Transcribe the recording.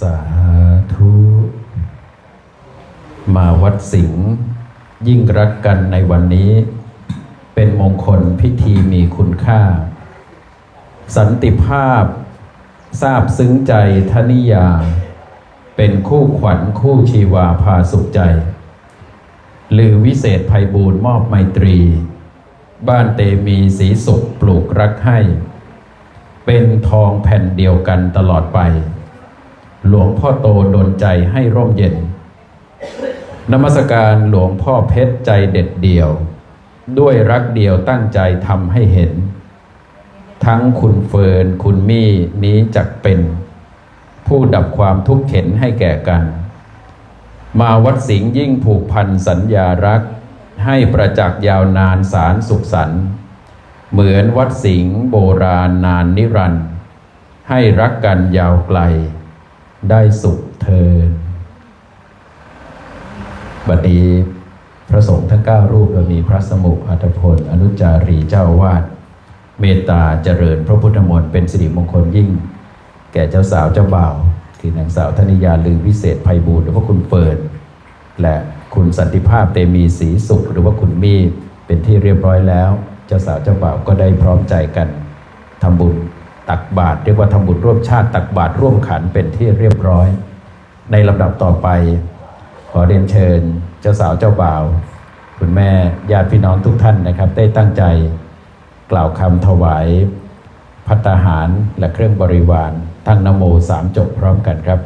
สาธุมาวัดสิงห์ยิ่งรักกันในวันนี้ เป็นมงคลพิธีมีคุณค่า สันติภาพ ทราบซึ้งใจทนิยา เป็นคู่ขวัญคู่ชีวาพาสุขใจลือวิเศษภัยบูรณ์มอบไมตรี บ้านเตมีสีสุขปลูกรักให้ เป็นทองแผ่นเดียวกันตลอดไป หลวงพ่อโตดนใจให้ร่มเย็น นมัสการหลวงพ่อเพชรใจเด็ดเดี่ยว ด้วยรักเดียวตั้งใจทำให้เห็น ทั้งคุณเฟิร์นคุณมี่นี้จักเป็น ผู้ดับความทุกข์เข็นให้แก่กัน มาวัดสิงห์ยิ่งผูกพันสัญญารัก ให้ประจักษ์ยาวนานสารสุขสันต์เหมือนวัดสิงห์โบราณนานนิรันดร์ให้รักกันยาวไกล ได้สุขเทินบัดนี้พระสงฆ์ทั้ง9รูปมีพระสมุขอัตพล อนุจารีเจ้าวาด เมตตาเจริญพระพุทธมนต์เป็นสิริมงคลยิ่ง แก่เจ้าสาวเจ้าบ่าว คือนางสาวธนิยาลือวิเศษภัยบูรณ์หรือว่าคุณเฟิร์นและคุณสันติภาพเตมีศรีสุข หรือว่าคุณมีเป็นที่เรียบร้อยแล้ว เจ้าสาวเจ้าบ่าวก็ได้พร้อมใจกันทำบุญ ตักบาตรเรียกว่าทำบุญร่วมชาติตักบาตรร่วมขันเป็นที่เรียบร้อย ในลำดับต่อไป ขอเรียนเชิญเจ้าสาวเจ้าบ่าว คุณแม่ญาติพี่น้องทุกท่านนะครับ ได้ตั้งใจกล่าวคำถวายพัตตาหารและเครื่องบริวารทั้งนโมสามจบพร้อมกันครับ